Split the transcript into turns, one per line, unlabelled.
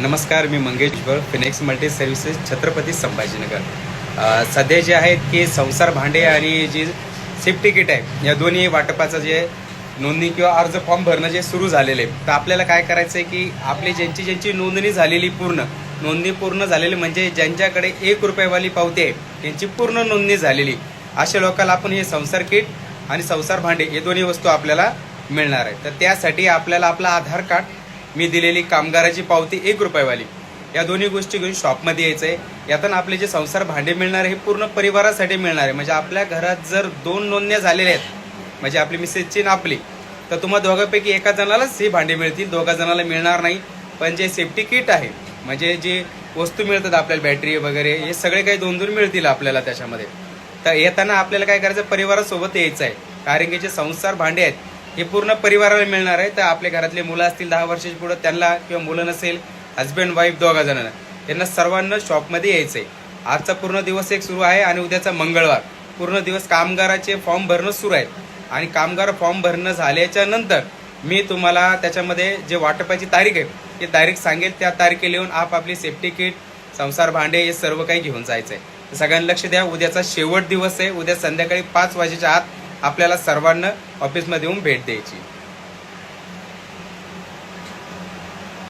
नमस्कार मी Mangesh Bhujbal Finex multi services Chhatrapati Sambhajinagar. सध्या जे आहेत की संसार भांडे आणि जी सेफ्टी किट आहे या दोन्ही वाटपाचं जे नोंदणी किंवा अर्ज फॉर्म भरणं जे सुरू झालेले आहे तर आपल्याला काय करायचं आहे की आपली ज्यांची ज्यांची नोंदणी झालेली पूर्ण नोंदणी पूर्ण झालेली म्हणजे ज्यांच्याकडे एक रुपयेवाली पावती आहे त्यांची पूर्ण नोंदणी झालेली. अशा लोकांना आपण हे संसार किट आणि संसार भांडे हे दोन्ही वस्तू आपल्याला मिळणार आहे. तर त्यासाठी आपल्याला आपला आधार कार्ड मी दिलेली कामगाराची पावती एक रुपयेवाली. या दोन्ही गोष्टी घेऊन शॉपमध्ये यायचं आहे यातून आपले जे संसार भांडे मिळणार आहे हे पूर्ण परिवारासाठी मिळणार आहे. म्हणजे आपल्या घरात जर दोन नोंदण्या झालेल्या आहेत म्हणजे आपली मिसेसची नापली आपली तर तुम्हाला दोघांपैकी एका जणालाच ही भांडी मिळतील दोघा जणाला मिळणार नाही. पण जे सेफ्टी किट आहे म्हणजे जे वस्तू मिळतात आपल्याला बॅटरी वगैरे हे सगळे काही दोन दोन मिळतील आपल्याला त्याच्यामध्ये. तर येताना आपल्याला काय करायचं परिवारासोबत यायचं आहे कारण की जे संसार भांडे आहेत हे पूर्ण परिवाराला मिळणार आहे. तर आपल्या घरातले मुलं असतील दहा वर्षाची पुढे त्यांना किंवा मुलं नसेल हस्बंड वाईफ दोघा जणांना. त्यांना सर्वांना शॉपमध्ये यायचं आहे आजचा पूर्ण दिवस एक सुरू आहे आणि उद्याचा मंगळवार. पूर्ण दिवस कामगाराचे फॉर्म भरणं सुरू आहे आणि कामगार फॉर्म भरणं झाल्याच्यानंतर मी तुम्हाला त्याच्यामध्ये जे वाटपाची तारीख आहे ती तारीख सांगेल. त्या तारखेला येऊन आप आपली सेफ्टी किट संसार भांडे हे सर्व काही घेऊन जायचं आहे सगळ्यांनी सगळ्यांना लक्ष द्या. उद्याचा शेवट दिवस आहे. उद्या संध्याकाळी पाच वाजेच्या आत आपल्याला सर्वांना ऑफिसमध्ये येऊन भेट द्यायची.